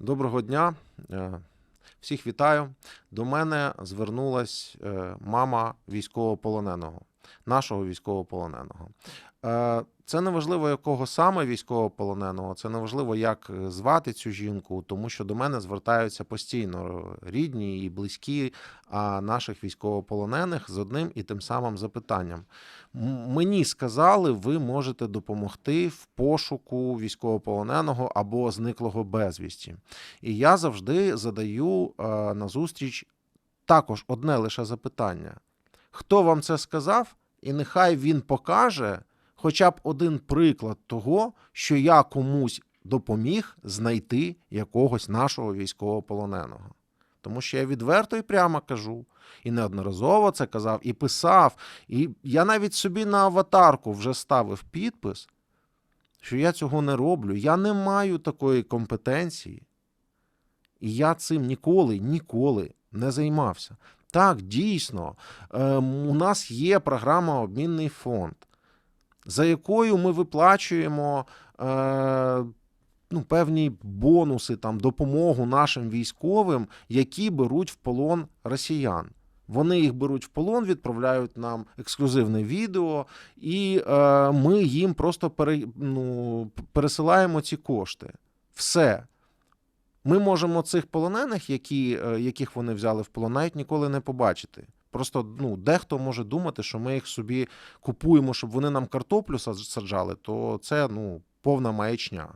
Доброго дня. Е, Всіх вітаю. До мене звернулась е, мама військовополоненого, нашого військовополоненого. Е, Це не важливо, якого саме військовополоненого, це не важливо, як е, звати цю жінку, тому що до мене звертаються постійно рідні і близькі наших військовополонених з одним і тим самим запитанням. Мені сказали, ви можете допомогти в пошуку військовополоненого або зниклого безвісті. І я завжди задаю е, на зустріч також одне лише запитання: хто вам це сказав? І нехай він покаже хоча б один приклад того, що я комусь допоміг знайти якогось нашого військовополоненого. Тому що я відверто і прямо кажу, і неодноразово це казав, і писав. І я навіть собі на аватарку вже ставив підпис, що я цього не роблю. Я не маю такої компетенції. І я цим ніколи, ніколи не займався. Так, дійсно, ем, у нас є програма Обмінний фонд, за якою ми виплачуємо е, ну, певні бонуси, там, допомогу нашим військовим, які беруть в полон росіян. Вони їх беруть в полон, відправляють нам ексклюзивне відео, і е, ми їм просто пере, ну, пересилаємо ці кошти. Все. Ми можемо цих полонених, які, е, яких вони взяли в полон, навіть ніколи не побачити. Просто ну, дехто може думати, що ми їх собі купуємо, щоб вони нам картоплю саджали, то це ну, повна маячня.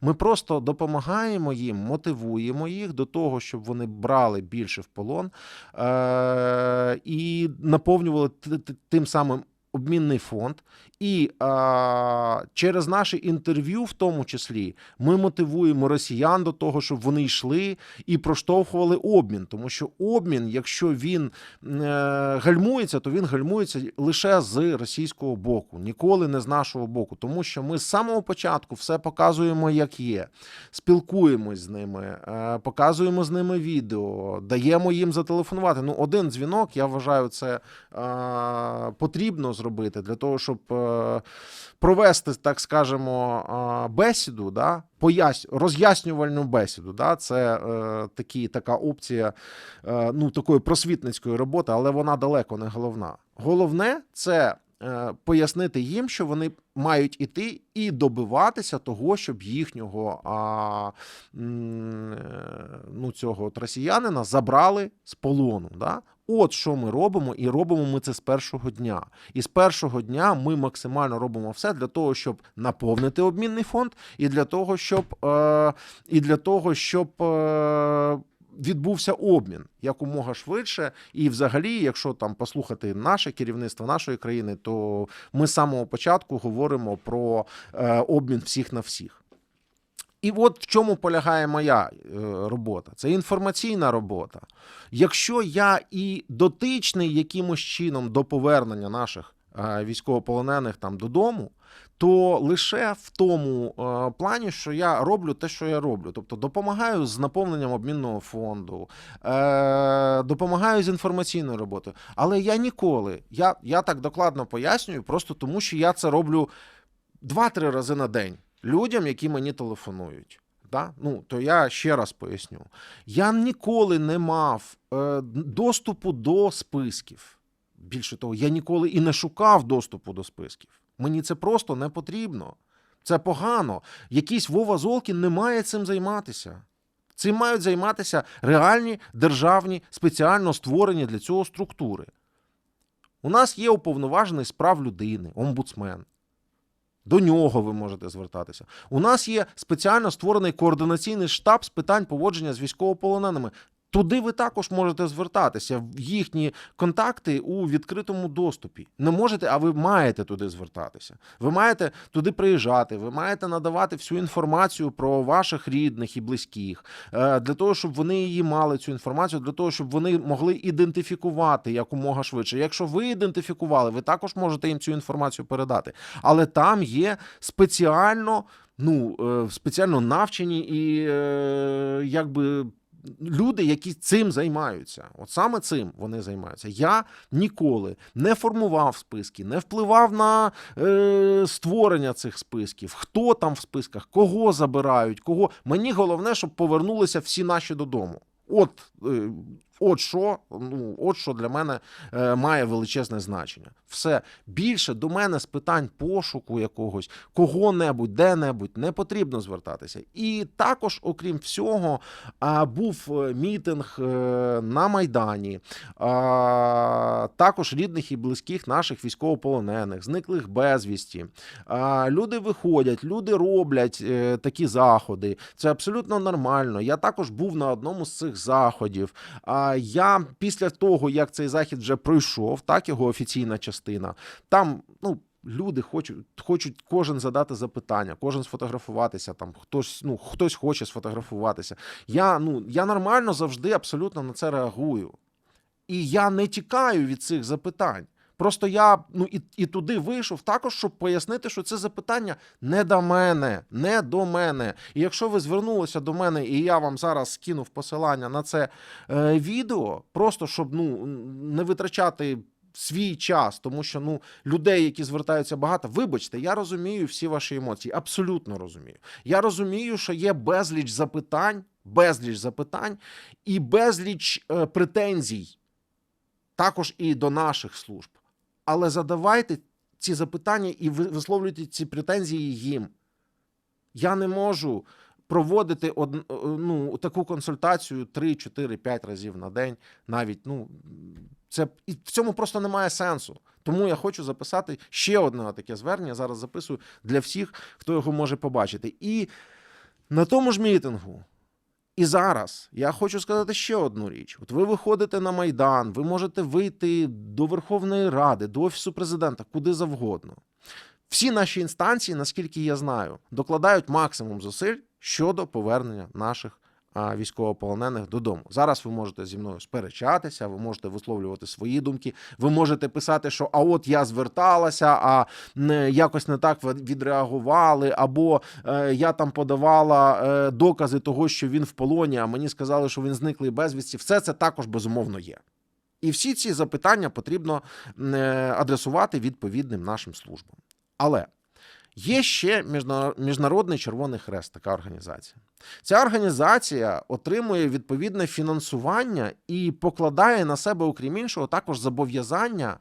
Ми просто допомагаємо їм, мотивуємо їх до того, щоб вони брали більше в полон е- і наповнювали тим самим обмінний фонд. І е- через наше інтерв'ю, в тому числі, ми мотивуємо росіян до того, щоб вони йшли і проштовхували обмін. Тому що обмін, якщо він е, гальмується, то він гальмується лише з російського боку, ніколи не з нашого боку. Тому що ми з самого початку все показуємо, як є, спілкуємось з ними, е, показуємо з ними відео, даємо їм зателефонувати. Ну, один дзвінок, я вважаю, це е, потрібно зробити для того, щоб. е, провести, так скажемо, бесіду, да, роз'яснювальну бесіду. Да, це е, такі, така опція е, ну, такої просвітницької роботи, але вона далеко не головна. Головне це е, пояснити їм, що вони мають іти і добиватися того, щоб їхнього а, е, ну, цього росіянина забрали з полону. Да? От що ми робимо, і робимо ми це з першого дня. І з першого дня ми максимально робимо все для того, щоб наповнити обмінний фонд, і для того, щоб, е, і для того, щоб е, відбувся обмін якомога швидше. І, взагалі, якщо там послухати наше керівництво нашої країни, то ми з самого початку говоримо про е, обмін всіх на всіх. І от в чому полягає моя е, робота. Це інформаційна робота. Якщо я і дотичний якимось чином до повернення наших е, військовополонених там додому, то лише в тому е, плані, що я роблю те, що я роблю. Тобто допомагаю з наповненням обмінного фонду, е, допомагаю з інформаційною роботою. Але я ніколи, я, я так докладно пояснюю, просто тому що я це роблю два-три рази на день людям, які мені телефонують. Да? Ну, то я ще раз поясню. Я ніколи не мав е, доступу до списків. Більше того, я ніколи і не шукав доступу до списків. Мені це просто не потрібно. Це погано. Якийсь Вова Золкін не має цим займатися. Цим мають займатися реальні державні, спеціально створені для цього структури. У нас є уповноважений з прав людини, омбудсмен. До нього ви можете звертатися. У нас є спеціально створений координаційний штаб з питань поводження з військовополоненими. Туди ви також можете звертатися. В Їхні контакти у відкритому доступі. Не можете, а ви маєте туди звертатися. Ви маєте туди приїжджати, ви маєте надавати всю інформацію про ваших рідних і близьких, е, для того, щоб вони її мали цю інформацію, для того, щоб вони могли ідентифікувати якомога швидше. Якщо ви ідентифікували, ви також можете їм цю інформацію передати. Але там є спеціально, ну, е, спеціально навчені і е, якби люди, які цим займаються. От саме цим вони займаються. Я ніколи не формував списки, не впливав на е, створення цих списків, хто там в списках, кого забирають, кого. Мені головне, щоб повернулися всі наші додому. От, е, от що, ну, от що для мене е, має величезне значення. Все більше до мене з питань пошуку якогось, кого-небудь, де-небудь не потрібно звертатися. І також, окрім всього, був е, мітинг е, на Майдані, також рідних і близьких наших військовополонених, зниклих безвісті. Люди виходять, люди роблять такі заходи. Це абсолютно нормально. Я також був на одному з цих заходів. А я після того, як цей захід вже пройшов, так його офіційна частина, там ну. Люди хочуть, хочуть кожен задати запитання, кожен сфотографуватися. Там хтось, ну хтось хоче сфотографуватися. Я ну я нормально завжди абсолютно на це реагую. І я не тікаю від цих запитань. Просто я ну і, і туди вийшов також, щоб пояснити, що це запитання не до мене, не до мене. І якщо ви звернулися до мене, і я вам зараз скинув посилання на це е, відео, просто щоб ну не витрачати. Свій час, тому що ну людей, які звертаються багато, вибачте, я розумію всі ваші емоції, абсолютно розумію. Я розумію, що є безліч запитань, безліч запитань і безліч е, претензій, також і до наших служб. Але задавайте ці запитання і ви- висловлюйте ці претензії їм. Я не можу проводити од, ну, таку консультацію 3, 4, 5 разів на день. Навіть ну, це і в цьому просто немає сенсу. Тому я хочу записати ще одне таке звернення. Зараз записую для всіх, хто його може побачити. І на тому ж мітингу. І зараз я хочу сказати ще одну річ: от ви виходите на майдан, ви можете вийти до Верховної Ради, до офісу президента, куди завгодно. Всі наші інстанції, наскільки я знаю, докладають максимум зусиль щодо повернення наших військовополонених додому. Зараз ви можете зі мною сперечатися, ви можете висловлювати свої думки. Ви можете писати, що а от я зверталася, а якось не так відреагували, або е, я там подавала е, докази того, що він в полоні, а мені сказали, що він зниклий безвісті. Все це також безумовно є. І всі ці запитання потрібно е, адресувати відповідним нашим службам. Але є ще Міжна- Міжнародний Червоний Хрест, така організація. Ця організація отримує відповідне фінансування і покладає на себе, окрім іншого, також зобов'язання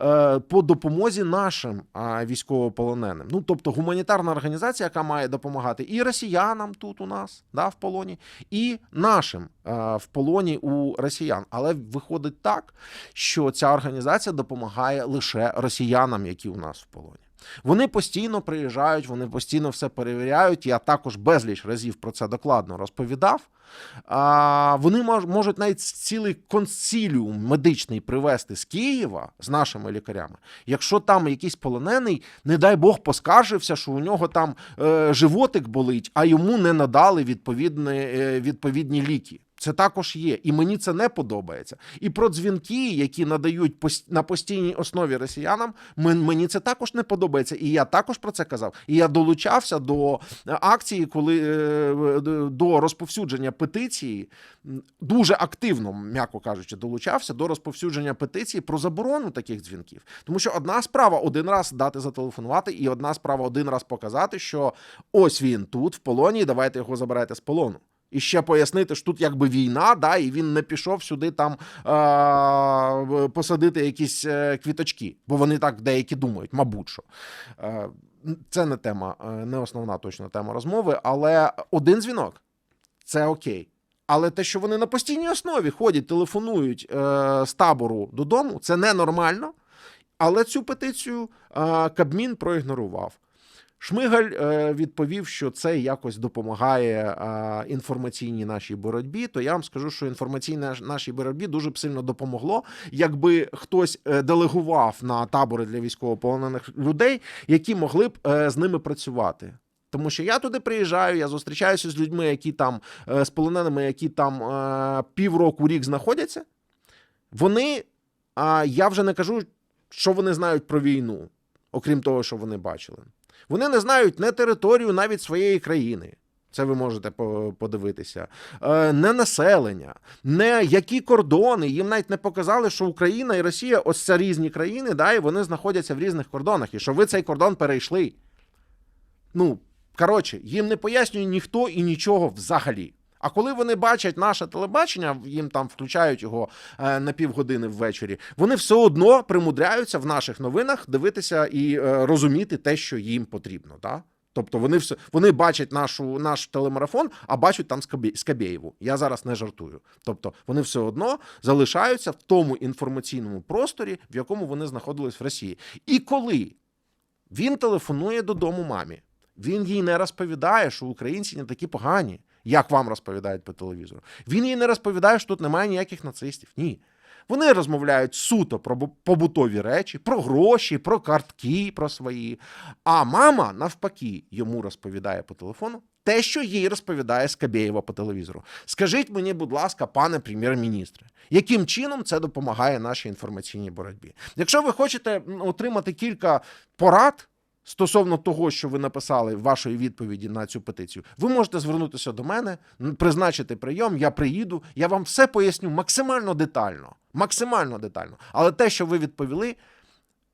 е, по допомозі нашим військовополоненим. Ну, тобто гуманітарна організація, яка має допомагати і росіянам тут у нас, да, в полоні, і нашим е, в полоні у росіян. Але виходить так, що ця організація допомагає лише росіянам, які у нас в полоні. Вони постійно приїжджають, вони постійно все перевіряють. Я також безліч разів про це докладно розповідав. А, вони мож- можуть навіть цілий консиліум медичний привезти з Києва з нашими лікарями. Якщо там якийсь полонений, не дай Бог, поскаржився, що у нього там е, животик болить, а йому не надали відповідні, е, відповідні ліки. Це також є, і мені це не подобається. І про дзвінки, які надають на постійній основі росіянам, мені це також не подобається. І я також про це казав. І я долучався до е, акції, коли е, до розповсюдження петиції дуже активно, м'яко кажучи, долучався до розповсюдження петиції про заборону таких дзвінків. Тому що одна справа один раз дати зателефонувати, і одна справа один раз показати, що ось він тут в полоні, давайте його забирайте з полону. І ще пояснити, що тут якби війна, да, і він не пішов сюди там е- посадити якісь е, квіточки, бо вони так деякі думають, мабуть що. Е- це не тема, е, не основна точно тема розмови, але один дзвінок це окей. Але те, що вони на постійній основі ходять, телефонують е, з табору додому, це ненормально. Але цю петицію е, Кабмін проігнорував. Шмигаль е, відповів, що це якось допомагає е, інформаційній нашій боротьбі. То я вам скажу, що інформаційній наш- нашій боротьбі дуже б сильно допомогло, якби хтось е, делегував на табори для військовополонених людей, які могли б з ними працювати. Тому що я туди приїжджаю, я зустрічаюся з людьми, які там з полоненими, які там півроку рік знаходяться. Вони, а я вже не кажу, що вони знають про війну, окрім того, що вони бачили. Вони не знають не територію навіть своєї країни. Це ви можете подивитися. Е, не населення, не які кордони. Їм навіть не показали, що Україна і Росія ось це різні країни, да, і вони знаходяться в різних кордонах, і що ви цей кордон перейшли. Ну, коротше, їм не пояснює ніхто і нічого взагалі. А коли вони бачать наше телебачення, їм там включають його е, на півгодини ввечері, вони все одно примудряються в наших новинах дивитися і е, розуміти те, що їм потрібно. Да? Тобто вони все вони бачать нашу наш телемарафон, а бачать там Скабє- Скабєєву. Я зараз не жартую. Тобто вони все одно залишаються в тому інформаційному просторі, в якому вони знаходились в Росії. І коли він телефонує додому мамі, він їй не розповідає, що українці не такі погані, як вам розповідають по телевізору. Він їй не розповідає, що тут немає ніяких нацистів. Ні. Вони розмовляють суто про побутові речі, про гроші, про картки, про свої. А мама, навпаки, йому розповідає по телефону те, що їй розповідає Скабєєва по телевізору. Скажіть мені, будь ласка, пане прем'єр-міністре, яким чином це допомагає нашій інформаційній боротьбі? Якщо ви хочете отримати кілька порад. Стосовно того, що ви написали вашої відповіді на цю петицію, ви можете звернутися до мене, призначити прийом, я приїду, я вам все поясню максимально детально. Максимально детально. Але те, що ви відповіли,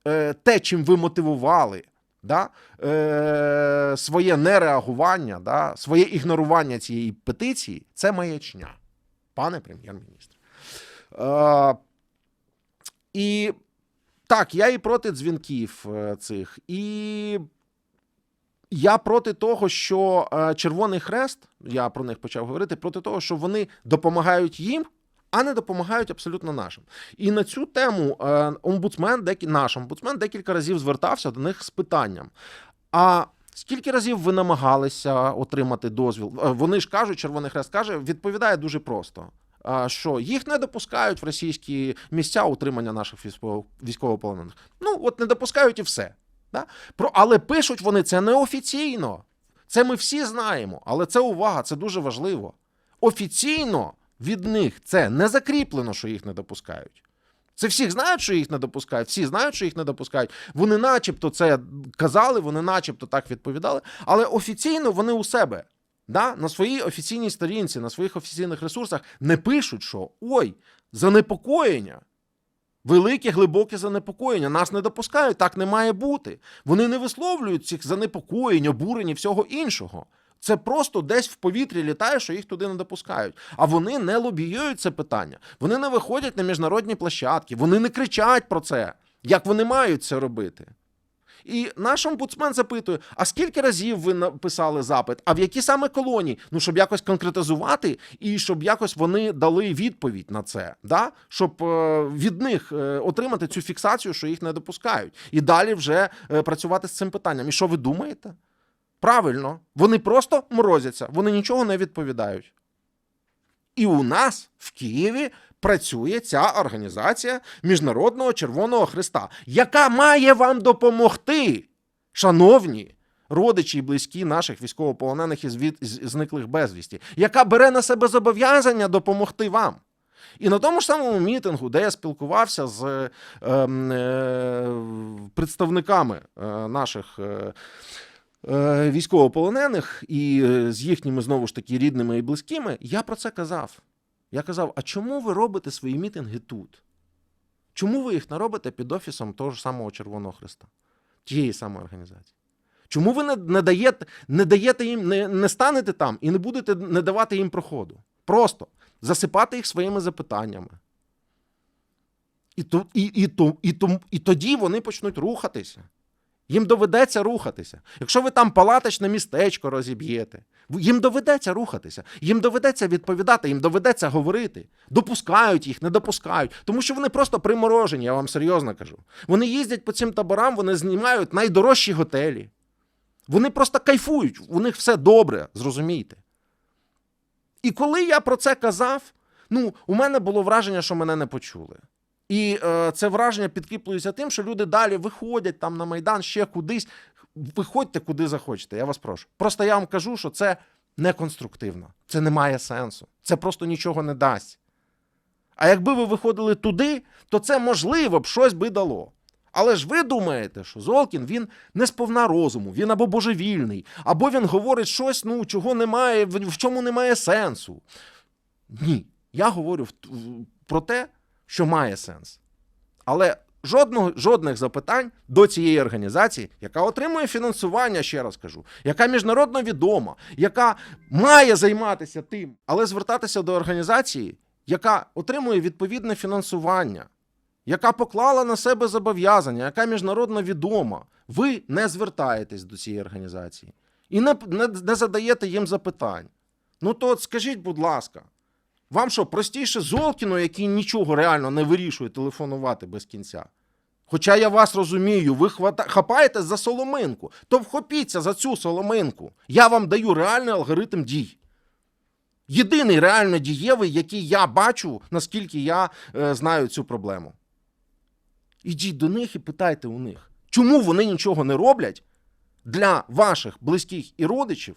е, те, чим ви мотивували да, е, своє нереагування, да, своє ігнорування цієї петиції, це маячня, пане прем'єр-міністр. Е, і так, я і проти дзвінків е, цих. І я проти того, що е, Червоний Хрест, я про них почав говорити, проти того, що вони допомагають їм, а не допомагають абсолютно нашим. І на цю тему е, омбудсмен, декі, наш омбудсмен декілька разів звертався до них з питанням. А скільки разів ви намагалися отримати дозвіл? Вони ж кажуть, Червоний Хрест каже, відповідає дуже просто. Що їх не допускають в російські місця утримання наших військово- військовополонених. Ну, от не допускають і все. Да? Про, але пишуть вони це неофіційно. Це ми всі знаємо, але це увага, це дуже важливо. Офіційно від них це не закріплено, що їх не допускають. Це всіх знають, що їх не допускають, всі знають, що їх не допускають. Вони начебто це казали, вони начебто так відповідали, але офіційно вони у себе. Да? На своїй офіційній сторінці, на своїх офіційних ресурсах не пишуть, що ой, занепокоєння. Велике глибоке занепокоєння. Нас не допускають, так не має бути. Вони не висловлюють цих занепокоєнь, обурень і всього іншого. Це просто десь в повітрі літає, що їх туди не допускають. А вони не лобіюють це питання. Вони не виходять на міжнародні площадки, вони не кричать про це, як вони мають це робити. І наш омбудсмен запитує: а скільки разів ви написали запит? А в які саме колонії? Ну, щоб якось конкретизувати, і щоб якось вони дали відповідь на це, да? щоб е, від них е, отримати цю фіксацію, що їх не допускають, і далі вже е, працювати з цим питанням. І що ви думаєте? Правильно, вони просто морозяться, вони нічого не відповідають. І у нас в Києві працює ця організація Міжнародного Червоного Христа, яка має вам допомогти, шановні родичі і близькі наших військовополонених і звід- зниклих безвісті, яка бере на себе зобов'язання допомогти вам. І на тому ж самому мітингу, де я спілкувався з е, ем, е, представниками е, наших. Е, е, Військовополонених і е, з їхніми знову ж таки рідними і близькими, я про це казав. Я казав: а чому ви робите свої мітинги тут? Чому ви їх не робите під офісом того ж самого Червоного Христа, тієї самої організації? Чому ви не, не даєте, не даєте їм, не, не станете там і не будете не давати їм проходу? Просто засипати їх своїми запитаннями. І, то, і, і, то, і, то, і тоді вони почнуть рухатися. Їм доведеться рухатися. Якщо ви там палаточне містечко розіб'єте, їм доведеться рухатися, їм доведеться відповідати, їм доведеться говорити. Допускають їх, не допускають, тому що вони просто приморожені, я вам серйозно кажу. Вони їздять по цим таборам, вони знімають найдорожчі готелі. Вони просто кайфують, у них все добре, зрозумійте. І коли я про це казав, ну, у мене було враження, що мене не почули. І е, це враження підкріплюється тим, що люди далі виходять там на Майдан ще кудись. Виходьте куди захочете, я вас прошу. Просто я вам кажу, що це неконструктивно, це не має сенсу, це просто нічого не дасть. А якби ви виходили туди, то це можливо б щось би дало. Але ж ви думаєте, що Золкін він не сповна розуму, він або божевільний, або він говорить щось, ну, чого немає, в чому немає сенсу. Ні. Я говорю про те, що має сенс. Але жодного, жодних запитань до цієї організації, яка отримує фінансування, ще раз кажу, яка міжнародно відома, яка має займатися тим, але звертатися до організації, яка отримує відповідне фінансування, яка поклала на себе зобов'язання, яка міжнародно відома. Ви не звертаєтесь до цієї організації і не, не, не задаєте їм запитань. Ну то от скажіть, будь ласка, вам що, простіше Золкіну, який нічого реально не вирішує, телефонувати без кінця? Хоча я вас розумію, ви хвата... хапаєтесь за соломинку, то вхопіться за цю соломинку. Я вам даю реальний алгоритм дій. Єдиний реально дієвий, який я бачу, наскільки я е, знаю цю проблему. Ідіть до них і питайте у них, чому вони нічого не роблять для ваших близьких і родичів,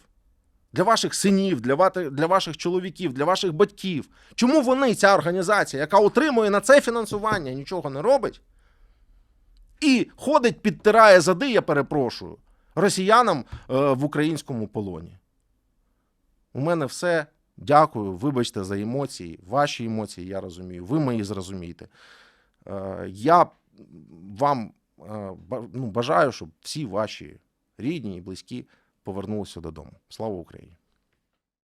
для ваших синів, для, для ваших чоловіків, для ваших батьків. Чому вони, ця організація, яка отримує на це фінансування, нічого не робить? І ходить, підтирає зади, я перепрошую, росіянам е, в українському полоні. У мене все. Дякую. Вибачте за емоції. Ваші емоції я розумію. Ви мої зрозумієте. Е, я вам е, ну, бажаю, щоб всі ваші рідні і близькі повернулися додому. Слава Україні!